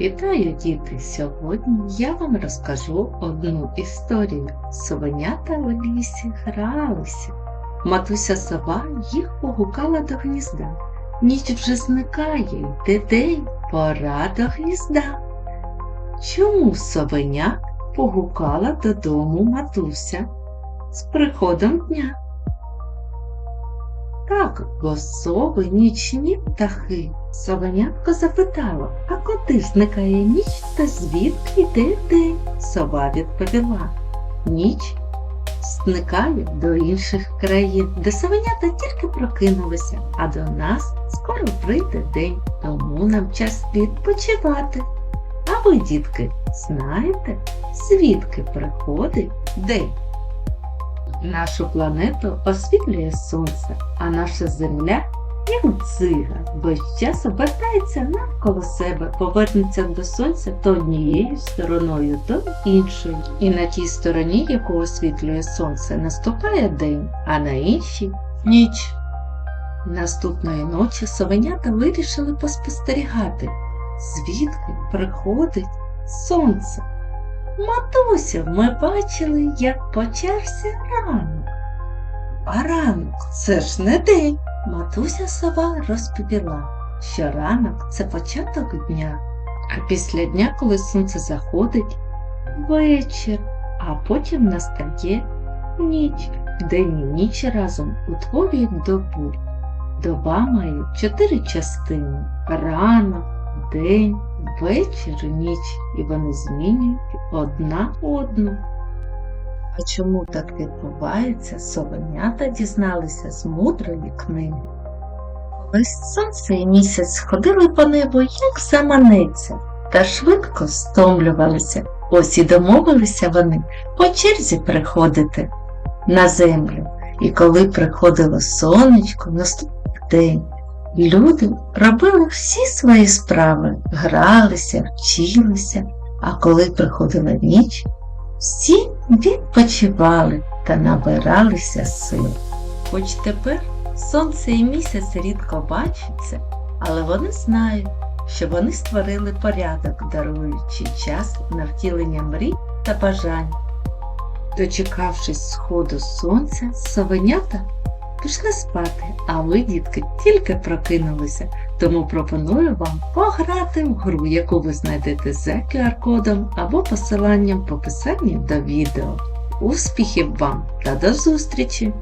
Вітаю, діти! Сьогодні я вам розкажу одну історію. Совенята в лісі гралися. Матуся сова їх погукала до гнізда. Ніч вже зникає, йде день, пора до гнізда. Чому совеня погукала додому матуся з приходом дня? Так, бо сови нічні птахи. Совенятко запитала, а куди зникає ніч та звідки йде день? Сова відповіла. Ніч зникає до інших країн, де совенята тільки прокинулися, а до нас скоро прийде день, тому нам час відпочивати. А ви, дітки, знаєте, звідки приходить день? Нашу планету освітлює сонце, а наша земля, як дзига, весь час обертається навколо себе, повернеться до сонця то однією стороною, то іншою. І на тій стороні, яку освітлює сонце, наступає день, а на іншій ніч. Наступної ночі совенята вирішили поспостерігати, звідки приходить сонце. Матусю, ми бачили, як почався ранок. А ранок це ж не день. Матуся сова розповіла, що ранок це початок дня, а після дня, коли сонце заходить, вечір, а потім настає ніч. День і ніч разом утворюють добу. Доба має чотири частини ранок, день, вечір ніч, і вони змінюють одна одну. А чому так відбувається, совенята дізналися з мудрої книги. Коли сонце і місяць ходили по небу, як заманеться, та швидко стомлювалися. Ось і домовилися вони по черзі приходити на землю. І коли приходило сонечко, наступний день, Люди робили всі свої справи, гралися, вчилися, а коли приходила ніч, всі відпочивали та набиралися сил. Хоч тепер сонце і місяць рідко бачаться, але вони знають, що вони створили порядок, даруючи час на втілення мрій та бажань. Дочекавшись сходу сонця, совенята пішли спати, а ви, дітки, тільки прокинулися, тому пропоную вам пограти в гру, яку ви знайдете за QR-кодом або посиланням в описанні до відео. Успіхів вам та до зустрічі!